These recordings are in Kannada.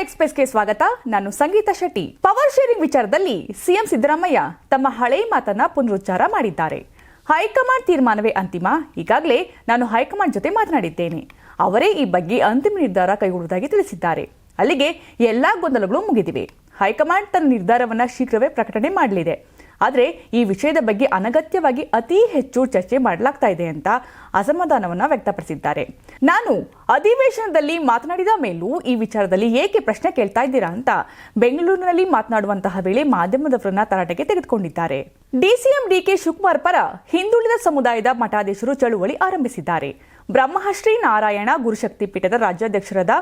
ಎಕ್ಸ್ಪ್ರೆಸ್ಗೆ ಸ್ವಾಗತ. ನಾನು ಸಂಗೀತ ಶೆಟ್ಟಿ. ಪವರ್ ಶೇರಿಂಗ್ ವಿಚಾರದಲ್ಲಿ ಸಿಎಂ ಸಿದ್ದರಾಮಯ್ಯ ತಮ್ಮ ಹಳೆ ಮಾತನ್ನ ಪುನರುಚ್ಚಾರ ಮಾಡಿದ್ದಾರೆ. ಹೈಕಮಾಂಡ್ ತೀರ್ಮಾನವೇ ಅಂತಿಮ. ಈಗಾಗಲೇ ನಾನು ಹೈಕಮಾಂಡ್ ಜೊತೆ ಮಾತನಾಡಿದ್ದೇನೆ. ಅವರೇ ಈ ಬಗ್ಗೆ ಅಂತಿಮ ನಿರ್ಧಾರ ಕೈಗೊಳ್ಳುವುದಾಗಿ ತಿಳಿಸಿದ್ದಾರೆ. ಅಲ್ಲಿಗೆ ಎಲ್ಲಾ ಗೊಂದಲಗಳು ಮುಗಿದಿವೆ. ಹೈಕಮಾಂಡ್ ತನ್ನ ನಿರ್ಧಾರವನ್ನ ಶೀಘ್ರವೇ ಪ್ರಕಟಣೆ ಮಾಡಲಿದೆ. ಆದರೆ ಈ ವಿಷಯದ ಬಗ್ಗೆ ಅನಗತ್ಯವಾಗಿ ಅತಿ ಹೆಚ್ಚು ಚರ್ಚೆ ಮಾಡಲಾಗ್ತಾ ಇದೆ ಅಂತ ಅಸಮಾಧಾನವನ್ನು ವ್ಯಕ್ತಪಡಿಸಿದ್ದಾರೆ. ನಾನು ಅಧಿವೇಶನದಲ್ಲಿ ಮಾತನಾಡಿದ ಮೇಲೂ ಈ ವಿಚಾರದಲ್ಲಿ ಏಕೆ ಪ್ರಶ್ನೆ ಕೇಳ್ತಾ ಇದ್ದೀರಾ ಅಂತ ಬೆಂಗಳೂರಿನಲ್ಲಿ ಮಾತನಾಡುವಂತಹ ವೇಳೆ ಮಾಧ್ಯಮದವರನ್ನ ತರಾಟೆಗೆ ತೆಗೆದುಕೊಂಡಿದ್ದಾರೆ. ಡಿಸಿಎಂ ಡಿಕೆ ಶಿವಕುಮಾರ್ ಪರ ಹಿಂದುಳಿದ ಸಮುದಾಯದ ಮಠಾಧೀಶರು ಚಳುವಳಿ ಆರಂಭಿಸಿದ್ದಾರೆ. ಬ್ರಹ್ಮಶ್ರೀ ನಾರಾಯಣ ಗುರುಶಕ್ತಿ ಪೀಠದ ರಾಜ್ಯಾಧ್ಯಕ್ಷರಾದ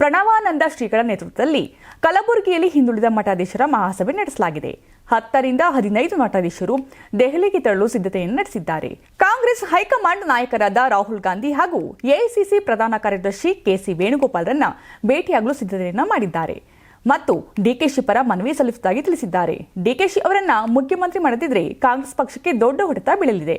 ಪ್ರಣವಾನಂದ ಶ್ರೀಗಳ ನೇತೃತ್ವದಲ್ಲಿ ಕಲಬುರಗಿಯಲ್ಲಿ ಹಿಂದುಳಿದ ಮಠಾಧೀಶರ ಮಹಾಸಭೆ ನಡೆಸಲಾಗಿದೆ. ಹತ್ತರಿಂದ ಹದಿನೈದು ಮಠಾಧೀಶರು ದೆಹಲಿಗೆ ತೆರಳು ಸಿದ್ಧತೆಯನ್ನು ನಡೆಸಿದ್ದಾರೆ. ಕಾಂಗ್ರೆಸ್ ಹೈಕಮಾಂಡ್ ನಾಯಕರಾದ ರಾಹುಲ್ ಗಾಂಧಿ ಹಾಗೂ ಎಐಸಿಸಿ ಪ್ರಧಾನ ಕಾರ್ಯದರ್ಶಿ ಕೆಸಿ ವೇಣುಗೋಪಾಲ್ರನ್ನ ಭೇಟಿಯಾಗಲು ಸಿದ್ಧತೆಯನ್ನು ಮಾಡಿದ್ದಾರೆ. ಮತ್ತು ಡಿಕೆಶಿ ಪರ ಮನವಿ ಸಲ್ಲಿಸುವುದಾಗಿ ತಿಳಿಸಿದ್ದಾರೆ. ಡಿಕೆಶಿ ಅವರನ್ನ ಮುಖ್ಯಮಂತ್ರಿ ಮಾಡದಿದ್ರೆ ಕಾಂಗ್ರೆಸ್ ಪಕ್ಷಕ್ಕೆ ದೊಡ್ಡ ಹೊಡೆತ ಬೀಳಲಿದೆ.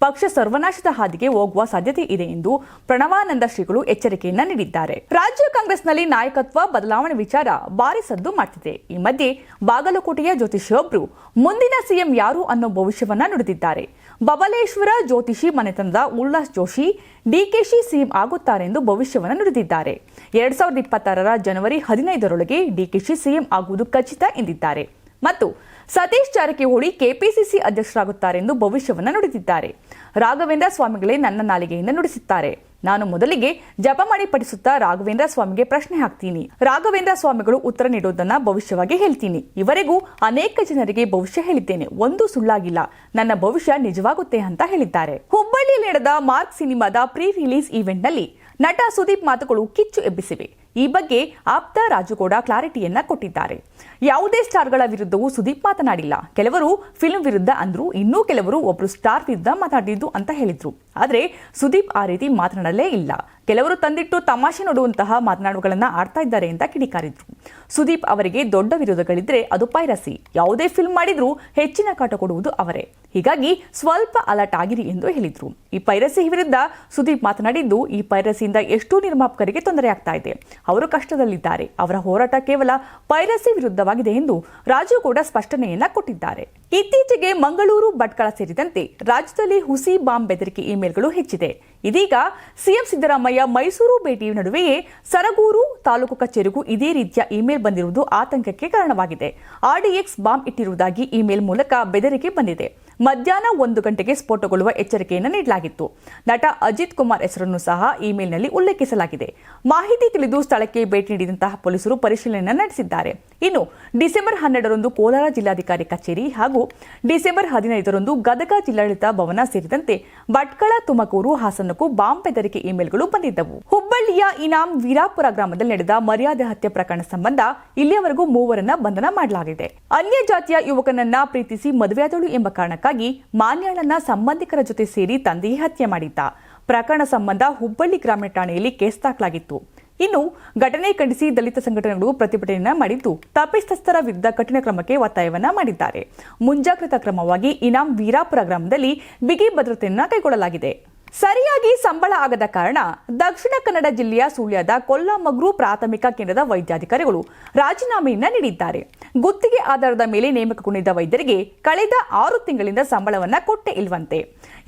ಪಕ್ಷ ಸರ್ವನಾಶದ ಹಾದಿಗೆ ಹೋಗುವ ಸಾಧ್ಯತೆ ಇದೆ ಎಂದು ಪ್ರಣವಾನಂದ ಶ್ರೀಗಳು ಎಚ್ಚರಿಕೆಯನ್ನ ನೀಡಿದ್ದಾರೆ. ರಾಜ್ಯ ಕಾಂಗ್ರೆಸ್ನಲ್ಲಿ ನಾಯಕತ್ವ ಬದಲಾವಣೆ ವಿಚಾರ ಭಾರಿ ಸದ್ದು ಮಾಡುತ್ತಿದೆ ಈ ಮಧ್ಯೆ ಬಾಗಲಕೋಟೆಯ ಜ್ಯೋತಿಷಿಯೊಬ್ರು ಮುಂದಿನ ಸಿಎಂ ಯಾರು ಅನ್ನೋ ಭವಿಷ್ಯವನ್ನ ನುಡಿದಿದ್ದಾರೆ. ಬಬಲೇಶ್ವರ ಜ್ಯೋತಿಷಿ ಮನೆತನದ ಉಲ್ಲಾಸ್ ಜೋಶಿ ಡಿಕೆಶಿ ಸಿಎಂ ಆಗುತ್ತಾರೆ ಎಂದು ಭವಿಷ್ಯವನ್ನು ನುಡಿದಿದ್ದಾರೆ. ಎರಡ್ ಸಾವಿರದ ಇಪ್ಪತ್ತಾರರ ಜನವರಿ ಹದಿನೈದರೊಳಗೆ ಡಿಕೆಶಿ ಸಿಎಂ ಆಗುವುದು ಖಚಿತ ಎಂದಿದ್ದಾರೆ. ಮತ್ತು ಸತೀಶ್ ಜಾರಕಿಹೊಳಿ ಕೆಪಿಸಿಸಿ ಅಧ್ಯಕ್ಷರಾಗುತ್ತಾರೆ ಎಂದು ಭವಿಷ್ಯವನ್ನು ನುಡಿದಿದ್ದಾರೆ. ರಾಘವೇಂದ್ರ ಸ್ವಾಮಿಗಳೇ ನನ್ನ ನಾಲಿಗೆಯಿಂದ ನುಡಿಸುತ್ತಾರೆ. ನಾನು ಮೊದಲಿಗೆ ಜಪಮಾಡಿ ಪಠಿಸುತ್ತಾ ರಾಘವೇಂದ್ರ ಸ್ವಾಮಿಗೆ ಪ್ರಶ್ನೆ ಹಾಕ್ತೀನಿ. ರಾಘವೇಂದ್ರ ಸ್ವಾಮಿಗಳು ಉತ್ತರ ನೀಡುವುದನ್ನ ಭವಿಷ್ಯವಾಗಿ ಹೇಳ್ತೀನಿ. ಇವರೆಗೂ ಅನೇಕ ಜನರಿಗೆ ಭವಿಷ್ಯ ಹೇಳಿದ್ದೇನೆ. ಒಂದು ಸುಳ್ಳಾಗಿಲ್ಲ. ನನ್ನ ಭವಿಷ್ಯ ನಿಜವಾಗುತ್ತೆ ಅಂತ ಹೇಳಿದ್ದಾರೆ. ಹುಬ್ಬಳ್ಳಿಯಲ್ಲಿ ನಡೆದ ಮಾರ್ಕ್ ಸಿನಿಮಾದ ಪ್ರೀ ರಿಲೀಸ್ ಈವೆಂಟ್ನಲ್ಲಿ ನಟ ಸುದೀಪ್ ಮಾತುಗಳು ಕಿಚ್ಚು ಎಬ್ಬಿಸಿವೆ. ಈ ಬಗ್ಗೆ ಆಪ್ತ ರಾಜುಗೌಡ ಕ್ಲಾರಿಟಿಯನ್ನ ಕೊಟ್ಟಿದ್ದಾರೆ. ಯಾವುದೇ ಸ್ಟಾರ್ಗಳ ವಿರುದ್ಧವೂ ಸುದೀಪ್ ಮಾತನಾಡಿಲ್ಲ. ಕೆಲವರು ಫಿಲ್ಮ್ ವಿರುದ್ಧ ಅಂದ್ರು, ಇನ್ನೂ ಕೆಲವರು ಒಬ್ರು ಸ್ಟಾರ್ ವಿರುದ್ಧ ಮಾತಾಡಿದ್ದು ಅಂತ ಹೇಳಿದ್ರು. ಆದ್ರೆ ಸುದೀಪ್ ಆ ರೀತಿ ಮಾತನಾಡಲೇ ಇಲ್ಲ. ಕೆಲವರು ತಂದಿಟ್ಟು ತಮಾಷೆ ನೋಡುವಂತಹ ಮಾತನಾಡುಗಳನ್ನು ಆಡ್ತಾ ಇದ್ದಾರೆ ಅಂತ ಕಿಡಿಕಾರಿದ್ರು. ಸುದೀಪ್ ಅವರಿಗೆ ದೊಡ್ಡ ವಿರೋಧಗಳಿದ್ರೆ ಅದು ಪೈರಸಿ. ಯಾವುದೇ ಫಿಲ್ಮ್ ಮಾಡಿದ್ರೂ ಹೆಚ್ಚಿನ ಕಾಟ ಕೊಡುವುದು ಅವರೇ. ಹೀಗಾಗಿ ಸ್ವಲ್ಪ ಅಲರ್ಟ್ ಆಗಿರಿ ಎಂದು ಹೇಳಿದ್ರು. ಈ ಪೈರಸಿ ವಿರುದ್ಧ ಸುದೀಪ್ ಮಾತನಾಡಿದ್ದು, ಈ ಪೈರಸಿಯಿಂದ ಎಷ್ಟೋ ನಿರ್ಮಾಪಕರಿಗೆ ತೊಂದರೆ ಆಗ್ತಾ ಇದೆ. ಅವರು ಕಷ್ಟದಲ್ಲಿದ್ದಾರೆ. ಅವರ ಹೋರಾಟ ಕೇವಲ ಪೈರಸಿ ವಿರುದ್ಧವಾಗಿದೆ ಎಂದು ರಾಜು ಕೂಡ ಸ್ಪಷ್ಟನೆಯನ್ನ ಕೊಟ್ಟಿದ್ದಾರೆ. ಇತ್ತೀಚೆಗೆ ಮಂಗಳೂರು, ಭಟ್ಕಳ ಸೇರಿದಂತೆ ರಾಜ್ಯದಲ್ಲಿ ಹುಸಿ ಬಾಂಬ್ ಬೆದರಿಕೆ ಇಮೇಲ್ಗಳು ಹೆಚ್ಚಿದೆ. ಇದೀಗ ಸಿಎಂ ಸಿದ್ದರಾಮಯ್ಯ ಮೈಸೂರು ಭೇಟಿ ನಡುವೆಯೇ ಸರಗೂರು ತಾಲೂಕು ಕಚೇರಿಗೂ ಇದೇ ರೀತಿಯ ಇಮೇಲ್ ಬಂದಿರುವುದು ಆತಂಕಕ್ಕೆ ಕಾರಣವಾಗಿದೆ. ಆರ್ಡಿಎಕ್ಸ್ ಬಾಂಬ್ ಇಟ್ಟಿರುವುದಾಗಿ ಇಮೇಲ್ ಮೂಲಕ ಬೆದರಿಕೆ ಬಂದಿದೆ. ಮಧ್ಯಾಹ್ನ ಒಂದು ಗಂಟೆಗೆ ಸ್ಫೋಟಗೊಳ್ಳುವ ಎಚ್ಚರಿಕೆಯನ್ನು ನೀಡಲಾಗಿತ್ತು. ನಟ ಅಜಿತ್ ಕುಮಾರ್ ಹೆಸರನ್ನು ಸಹ ಇಮೇಲ್ನಲ್ಲಿ ಉಲ್ಲೇಖಿಸಲಾಗಿದೆ. ಮಾಹಿತಿ ತಿಳಿದು ಸ್ಥಳಕ್ಕೆ ಭೇಟಿ ನೀಡಿದಂತಹ ಪೊಲೀಸರು ಪರಿಶೀಲನೆ ನಡೆಸಿದ್ದಾರೆ. ಇನ್ನು ಡಿಸೆಂಬರ್ ಹನ್ನೆರಡರಂದು ಕೋಲಾರ ಜಿಲ್ಲಾಧಿಕಾರಿ ಕಚೇರಿ ಹಾಗೂ ಡಿಸೆಂಬರ್ ಹದಿನೈದರಂದು ಗದಗ ಜಿಲ್ಲಾಡಳಿತ ಭವನ ಸೇರಿದಂತೆ ಭಟ್ಕಳ ತುಮಕೂರು ಹಾಸನಕ್ಕೂ ಬಾಂಬ್ ಬೆದರಿಕೆ ಇಮೇಲ್ಗಳು ಬಂದಿದ್ದವು. ಹುಬ್ಬಳ್ಳಿಯ ಇನಾಮ್ ವೀರಾಪುರ ಗ್ರಾಮದಲ್ಲಿ ನಡೆದ ಮರ್ಯಾದೆ ಹತ್ಯೆ ಪ್ರಕರಣ ಸಂಬಂಧ ಇಲ್ಲಿಯವರೆಗೂ ಮೂವರನ್ನ ಬಂಧನ ಮಾಡಲಾಗಿದೆ. ಅನ್ಯ ಜಾತಿಯ ಯುವಕನನ್ನ ಪ್ರೀತಿಸಿ ಮದುವೆಯಾದಳು ಎಂಬ ಕಾರಣಕ್ಕಾಗಿ ಮಾನ್ಯಾಳನ್ನ ಸಂಬಂಧಿಕರ ಜೊತೆ ಸೇರಿ ತಂದೆಯೇ ಹತ್ಯೆ ಮಾಡಿದ್ದ. ಪ್ರಕರಣ ಸಂಬಂಧ ಹುಬ್ಬಳ್ಳಿ ಗ್ರಾಮೀಣ ಠಾಣೆಯಲ್ಲಿ ಕೇಸ್ ದಾಖಲಾಗಿತ್ತು. ಇನ್ನು ಘಟನೆ ಖಂಡಿಸಿ ದಲಿತ ಸಂಘಟನೆಗಳು ಪ್ರತಿಭಟನೆಯನ್ನ ಮಾಡಿದ್ದು, ತಪ್ಪಿತಸ್ಥರ ವಿರುದ್ಧ ಕಠಿಣ ಕ್ರಮಕ್ಕೆ ಒತ್ತಾಯವನ್ನ ಮಾಡಿದ್ದಾರೆ. ಮುಂಜಾಗ್ರತಾ ಕ್ರಮವಾಗಿ ಇನಾಮ್ ವೀರಾಪುರ ಗ್ರಾಮದಲ್ಲಿ ಬಿಗಿ ಭದ್ರತೆಯನ್ನ ಕೈಗೊಳ್ಳಲಾಗಿದೆ. ಸರಿಯಾಗಿ ಸಂಬಳ ಆಗದ ಕಾರಣ ದಕ್ಷಿಣ ಕನ್ನಡ ಜಿಲ್ಲೆಯ ಸುಳ್ಯದ ಕೊಲ್ಲಮಗ್ರು ಪ್ರಾಥಮಿಕ ಕೇಂದ್ರದ ವೈದ್ಯಾಧಿಕಾರಿಗಳು ರಾಜೀನಾಮೆಯನ್ನ ನೀಡಿದ್ದಾರೆ. ಗುತ್ತಿಗೆ ಆಧಾರದ ಮೇಲೆ ನೇಮಕಗೊಂಡಿದ್ದ ವೈದ್ಯರಿಗೆ ಕಳೆದ ಆರು ತಿಂಗಳಿಂದ ಸಂಬಳವನ್ನ ಕೊಟ್ಟೆ ಇಲ್ವಂತೆ.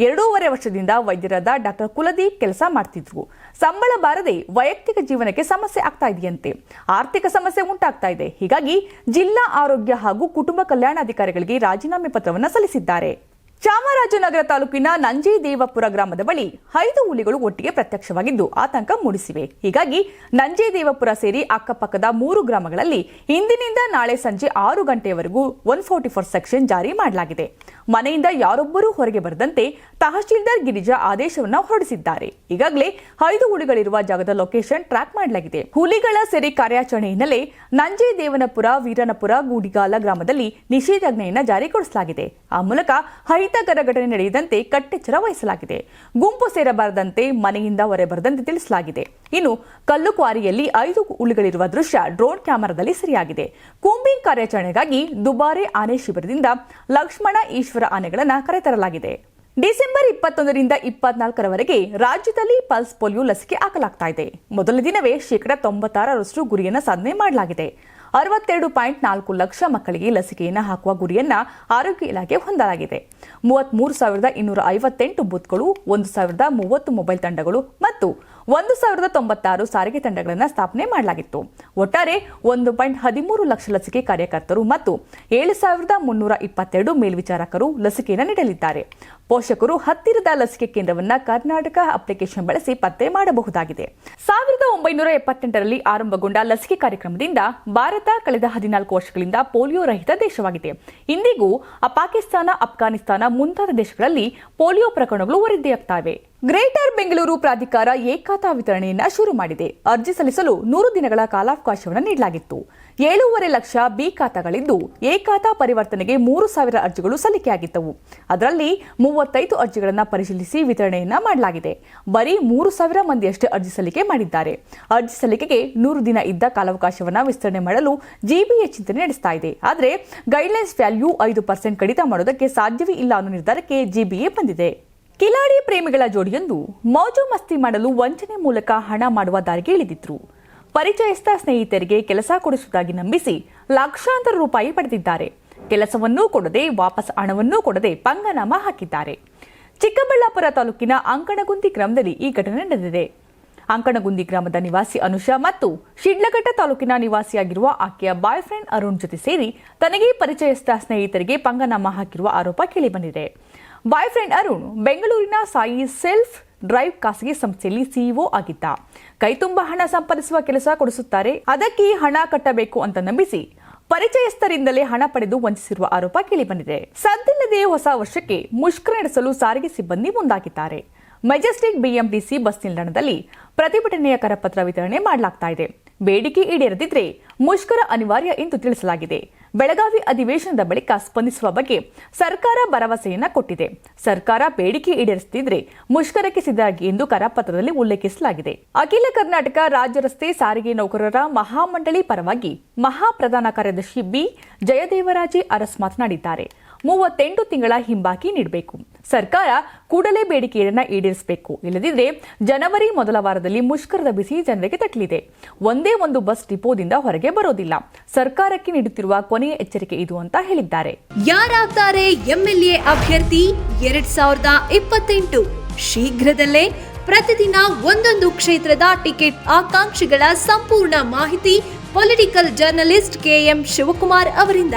ಎರಡೂವರೆ ವರ್ಷದಿಂದ ವೈದ್ಯರಾದ ಡಾಕ್ಟರ್ ಕುಲದೀಪ್ ಕೆಲಸ ಮಾಡ್ತಿದ್ರು. ಸಂಬಳ ಬಾರದೆ ವೈಯಕ್ತಿಕ ಜೀವನಕ್ಕೆ ಸಮಸ್ಯೆ ಆಗ್ತಾ ಇದೆಯಂತೆ. ಆರ್ಥಿಕ ಸಮಸ್ಯೆ ಉಂಟಾಗ್ತಾ ಇದೆ. ಹೀಗಾಗಿ ಜಿಲ್ಲಾ ಆರೋಗ್ಯ ಹಾಗೂ ಕುಟುಂಬ ಕಲ್ಯಾಣಾಧಿಕಾರಿಗಳಿಗೆ ರಾಜೀನಾಮೆ ಪತ್ರವನ್ನು ಸಲ್ಲಿಸಿದ್ದಾರೆ. ಚಾಮರಾಜನಗರ ತಾಲೂಕಿನ ನಂಜೇದೇವಪುರ ಗ್ರಾಮದ ಬಳಿ ಐದು ಹುಲಿಗಳು ಒಟ್ಟಿಗೆ ಪ್ರತ್ಯಕ್ಷವಾಗಿದ್ದು ಆತಂಕ ಮೂಡಿಸಿವೆ. ಹೀಗಾಗಿ ನಂಜೇದೇವಪುರ ಸೇರಿ ಅಕ್ಕಪಕ್ಕದ ಮೂರು ಗ್ರಾಮಗಳಲ್ಲಿ ಇಂದಿನಿಂದ ನಾಳೆ ಸಂಜೆ ಆರು ಗಂಟೆಯವರೆಗೂ ಒನ್ ಫೋರ್ಟಿ ಫೋರ್ ಸೆಕ್ಷನ್ ಜಾರಿ ಮಾಡಲಾಗಿದೆ. ಮನೆಯಿಂದ ಯಾರೊಬ್ಬರೂ ಹೊರಗೆ ಬರದಂತೆ ತಹಶೀಲ್ದಾರ್ ಗಿರಿಜಾ ಆದೇಶವನ್ನು ಹೊರಡಿಸಿದ್ದಾರೆ. ಈಗಾಗಲೇ ಐದು ಹುಲಿಗಳಿರುವ ಜಾಗದ ಲೊಕೇಶನ್ ಟ್ರ್ಯಾಕ್ ಮಾಡಲಾಗಿದೆ. ಹುಲಿಗಳ ಸೆರೆ ಕಾರ್ಯಾಚರಣೆ ಹಿನ್ನೆಲೆ ನಂಜೇದೇವನಪುರ, ವೀರನಪುರ, ಗೂಡಿಗಾಲ ಗ್ರಾಮದಲ್ಲಿ ನಿಷೇಧಾಜ್ಞೆಯನ್ನು ಜಾರಿಗೊಳಿಸಲಾಗಿದೆ ಆ ಮೂಲಕ ಹೈತಕರ ಘಟನೆ ನಡೆಯದಂತೆ ಕಟ್ಟೆಚ್ಚರ ವಹಿಸಲಾಗಿದೆ. ಗುಂಪು ಸೇರಬಾರದಂತೆ ಮನೆಯಿಂದ ಹೊರಬರದಂತೆ ತಿಳಿಸಲಾಗಿದೆ. ಇನ್ನು ಕಲ್ಲು ಕ್ವಾರಿಯಲ್ಲಿ ಐದು ಹುಲಿಗಳಿರುವ ದೃಶ್ಯ ಡ್ರೋನ್ ಕ್ಯಾಮೆರಾದಲ್ಲಿ ಸೆರೆಯಾಗಿದೆ. ಕೂಂಬಿಂಗ್ ಕಾರ್ಯಾಚರಣೆಗಾಗಿ ದುಬಾರೆ ಆನೆ ಶಿಬಿರದಿಂದ ಲಕ್ಷ್ಮಣ ಈಶ್ವರ ಆನೆಗಳನ್ನು ಕರೆತರಲಾಗಿದೆ. ಡಿಸೆಂಬರ್ ಇಪ್ಪತ್ತೊಂದರಿಂದ ಇಪ್ಪತ್ನಾಲ್ಕರವರೆಗೆ ರಾಜ್ಯದಲ್ಲಿ ಪಲ್ಸ್ ಪೋಲಿಯೋ ಲಸಿಕೆ ಹಾಕಲಾಗ್ತಾ ಇದೆ. ಮೊದಲ ದಿನವೇ ಶೇಕಡಾ ತೊಂಬತ್ತಾರರಷ್ಟು ಗುರಿಯನ್ನು ಸಾಧನೆ ಮಾಡಲಾಗಿದೆ. ಅರವತ್ತೆರಡು ಪಾಯಿಂಟ್ ನಾಲ್ಕು ಲಕ್ಷ ಮಕ್ಕಳಿಗೆ ಲಸಿಕೆಯನ್ನು ಹಾಕುವ ಗುರಿಯನ್ನ ಆರೋಗ್ಯ ಇಲಾಖೆ ಹೊಂದಲಾಗಿದೆ. ಮೂವತ್ಮೂರು ಸಾವಿರದ ಇನ್ನೂರ ಐವತ್ತೆಂಟು ಬೂತ್ಗಳು, ಒಂದು ಸಾವಿರದ ಮೂವತ್ತು ಮೊಬೈಲ್ ತಂಡಗಳು ಮತ್ತು ಒಂದು ಸಾವಿರದ ತೊಂಬತ್ತಾರು ಸಾರಿಗೆ ತಂಡಗಳನ್ನು ಸ್ಥಾಪನೆ ಮಾಡಲಾಗಿತ್ತು. ಒಟ್ಟಾರೆ ಒಂದು ಪಾಯಿಂಟ್ ಹದಿಮೂರು ಲಕ್ಷ ಲಸಿಕೆ ಕಾರ್ಯಕರ್ತರು ಮತ್ತು ಏಳು ಸಾವಿರದ ಮುನ್ನೂರ ಇಪ್ಪತ್ತೆರಡು ಮೇಲ್ವಿಚಾರಕರು ಲಸಿಕೆಯನ್ನು ನೀಡಲಿದ್ದಾರೆ. ಪೋಷಕರು ಹತ್ತಿರದ ಲಸಿಕೆ ಕೇಂದ್ರವನ್ನು ಕರ್ನಾಟಕ ಅಪ್ಲಿಕೇಶನ್ ಬಳಸಿ ಪತ್ತೆ ಮಾಡಬಹುದಾಗಿದೆ. ಸಾವಿರದ ಒಂಬೈನೂರ ಎಪ್ಪತ್ತೆಂಟರಲ್ಲಿ ಆರಂಭಗೊಂಡ ಲಸಿಕೆ ಕಾರ್ಯಕ್ರಮದಿಂದ ಭಾರತ ಕಳೆದ ಹದಿನಾಲ್ಕು ವರ್ಷಗಳಿಂದ ಪೋಲಿಯೋ ರಹಿತ ದೇಶವಾಗಿದೆ. ಇಂದಿಗೂ ಪಾಕಿಸ್ತಾನ, ಅಫ್ಘಾನಿಸ್ತಾನ ಮುಂತಾದ ದೇಶಗಳಲ್ಲಿ ಪೋಲಿಯೋ ಪ್ರಕರಣಗಳು ವರದಿಯಾಗ್ತವೆ. ಗ್ರೇಟರ್ ಬೆಂಗಳೂರು ಪ್ರಾಧಿಕಾರ ಏಕಾತಾ ವಿತರಣೆಯನ್ನು ಶುರು ಮಾಡಿದೆ. ಅರ್ಜಿ ಸಲ್ಲಿಸಲು ನೂರು ದಿನಗಳ ಕಾಲಾವಕಾಶವನ್ನು ನೀಡಲಾಗಿತ್ತು. ಏಳೂವರೆ ಲಕ್ಷ ಬಿ ಖಾತಾಗಳಿದ್ದು ಖಾತಾ ಪರಿವರ್ತನೆಗೆ ಮೂರು ಸಾವಿರ ಅರ್ಜಿಗಳು ಸಲ್ಲಿಕೆಯಾಗಿದ್ದವು ಅದರಲ್ಲಿ ಮೂವತ್ತೈದು ಅರ್ಜಿಗಳನ್ನು ಪರಿಶೀಲಿಸಿ ವಿತರಣೆಯನ್ನ ಮಾಡಲಾಗಿದೆ. ಬರೀ ಮೂರು ಸಾವಿರ ಮಂದಿಯಷ್ಟೇ ಅರ್ಜಿ ಸಲ್ಲಿಕೆ ಮಾಡಿದ್ದಾರೆ. ಅರ್ಜಿ ಸಲ್ಲಿಕೆಗೆ ನೂರು ದಿನ ಇದ್ದ ಕಾಲಾವಕಾಶವನ್ನು ವಿಸ್ತರಣೆ ಮಾಡಲು ಜಿಬಿಎ ಚಿಂತನೆ ನಡೆಸ್ತಾ ಇದೆ. ಆದರೆ ಗೈಡ್ಲೈನ್ಸ್ ವ್ಯಾಲ್ಯೂ ಐದು ಪರ್ಸೆಂಟ್ ಕಡಿತ ಮಾಡೋದಕ್ಕೆ ಸಾಧ್ಯವೇ ಇಲ್ಲ ಅನ್ನೋ ನಿರ್ಧಾರಕ್ಕೆ ಜಿಬಿಎ ಬಂದಿದೆ. ಕಿಲಾಡಿ ಪ್ರೇಮಿಗಳ ಜೋಡಿಯೊಂದು ಮೋಜು ಮಸ್ತಿ ಮಾಡಲು ವಂಚನೆ ಮೂಲಕ ಹಣ ಮಾಡುವ ದಾರಿಗೆ ಇಳಿದಿದ್ರು. ಪರಿಚಯಸ್ಥ ಸ್ನೇಹಿತರಿಗೆ ಕೆಲಸ ಕೊಡಿಸುವುದಾಗಿ ನಂಬಿಸಿ ಲಕ್ಷಾಂತರ ರೂಪಾಯಿ ಪಡೆದಿದ್ದಾರೆ. ಕೆಲಸವನ್ನೂ ಕೊಡದೆ ವಾಪಸ್ ಹಣವನ್ನೂ ಕೊಡದೆ ಪಂಗನಾಮ ಹಾಕಿದ್ದಾರೆ. ಚಿಕ್ಕಬಳ್ಳಾಪುರ ತಾಲೂಕಿನ ಅಂಕಣಗುಂದಿ ಗ್ರಾಮದಲ್ಲಿ ಈ ಘಟನೆ ನಡೆದಿದೆ. ಅಂಕಣಗುಂದಿ ಗ್ರಾಮದ ನಿವಾಸಿ ಅನುಷಾ ಮತ್ತು ಶಿಡ್ಲಘಟ್ಟ ತಾಲೂಕಿನ ನಿವಾಸಿಯಾಗಿರುವ ಆಕೆಯ ಬಾಯ್ ಫ್ರೆಂಡ್ ಅರುಣ್ ಜೊತೆ ಸೇರಿ ತನಗೆ ಪರಿಚಯಸ್ಥ ಸ್ನೇಹಿತರಿಗೆ ಪಂಗನಾಮ ಹಾಕಿರುವ ಆರೋಪ ಕೇಳಿಬಂದಿದೆ. ಬಾಯ್ ಫ್ರೆಂಡ್ ಅರುಣ್ ಬೆಂಗಳೂರಿನ ಸಾಯಿ ಸೆಲ್ಫ್ ಡ್ರೈವ್ ಖಾಸಗಿ ಸಂಸ್ಥೆಯಲ್ಲಿ ಸಿಇಒ ಆಗಿದ್ದ. ಕೈತುಂಬ ಹಣ ಸಂಪಾದಿಸುವ ಕೆಲಸ ಕೊಡಿಸುತ್ತಾರೆ, ಅದಕ್ಕೆ ಹಣ ಕಟ್ಟಬೇಕು ಅಂತ ನಂಬಿಸಿ ಪರಿಚಯಸ್ಥರಿಂದಲೇ ಹಣ ಪಡೆದು ವಂಚಿಸಿರುವ ಆರೋಪ ಕೇಳಿಬಂದಿದೆ. ಸದ್ದಿಲ್ಲದೆ ಹೊಸ ವರ್ಷಕ್ಕೆ ಮುಷ್ಕರ ನಡೆಸಲು ಸಾರಿಗೆ ಸಿಬ್ಬಂದಿ ಮುಂದಾಗಿದ್ದಾರೆ. ಮೆಜೆಸ್ಟಿಕ್ ಬಿಎಂಟಿಸಿ ಬಸ್ ನಿಲ್ದಾಣದಲ್ಲಿ ಪ್ರತಿಭಟನೆಯ ಕರಪತ್ರ ವಿತರಣೆ ಮಾಡಲಾಗ್ತಾ ಇದೆ. ಬೇಡಿಕೆ ಈಡೇರದಿದ್ರೆ ಮುಷ್ಕರ ಅನಿವಾರ್ಯ ಎಂದು ತಿಳಿಸಲಾಗಿದೆ. ಬೆಳಗಾವಿ ಅಧಿವೇಶನದ ಬಳಿಕ ಸ್ಪಂದಿಸುವ ಬಗ್ಗೆ ಸರ್ಕಾರ ಭರವಸೆಯನ್ನ ಕೊಟ್ಟಿದೆ. ಸರ್ಕಾರ ಬೇಡಿಕೆ ಈಡೇರಿಸುತ್ತಿದ್ರೆ ಮುಷ್ಕರಕ್ಕೆ ಸಿದ್ಧಾಗಿ ಎಂದು ಕರಪತ್ರದಲ್ಲಿ ಉಲ್ಲೇಖಿಸಲಾಗಿದೆ. ಅಖಿಲ ಕರ್ನಾಟಕ ರಾಜ್ಯ ರಸ್ತೆ ಸಾರಿಗೆ ನೌಕರರ ಮಹಾಮಂಡಳಿ ಪರವಾಗಿ ಮಹಾಪ್ರಧಾನ ಕಾರ್ಯದರ್ಶಿ ಬಿ. ಜಯದೇವರಾಜೆ ಅರಸ್ ಮಾತನಾಡಿದ್ದಾರೆ. ಮೂವತ್ತೆಂಟು ತಿಂಗಳ ಹಿಂಬಾಕಿ ನೀಡಬೇಕು. ಸರ್ಕಾರ ಕೂಡಲೇ ಬೇಡಿಕೆಯನ್ನು ಈಡೇರಿಸಬೇಕು. ಇಲ್ಲದಿದ್ದರೆ ಜನವರಿ ಮೊದಲ ವಾರದಲ್ಲಿ ಮುಷ್ಕರದ ಬಿಸಿ ಜನರಿಗೆ ತಟ್ಟಲಿದೆ ಒಂದೇ ಒಂದು ಬಸ್ ಡಿಪೋದಿಂದ ಹೊರಗೆ ಬರೋದಿಲ್ಲ. ಸರ್ಕಾರಕ್ಕೆ ನೀಡುತ್ತಿರುವ ಕೊನೆಯ ಎಚ್ಚರಿಕೆ ಇದು ಅಂತ ಹೇಳಿದ್ದಾರೆ. ಯಾರಾಗ್ತಾರೆ ಎಂಎಲ್ಎ ಅಭ್ಯರ್ಥಿ ಎರಡ್ ಸಾವಿರದ ಇಪ್ಪತ್ತೆಂಟು. ಶೀಘ್ರದಲ್ಲೇ ಪ್ರತಿದಿನ ಒಂದೊಂದು ಕ್ಷೇತ್ರದ ಟಿಕೆಟ್ ಆಕಾಂಕ್ಷಿಗಳ ಸಂಪೂರ್ಣ ಮಾಹಿತಿ ಪೊಲಿಟಿಕಲ್ ಜರ್ನಲಿಸ್ಟ್ ಕೆಎಂ ಶಿವಕುಮಾರ್ ಅವರಿಂದ.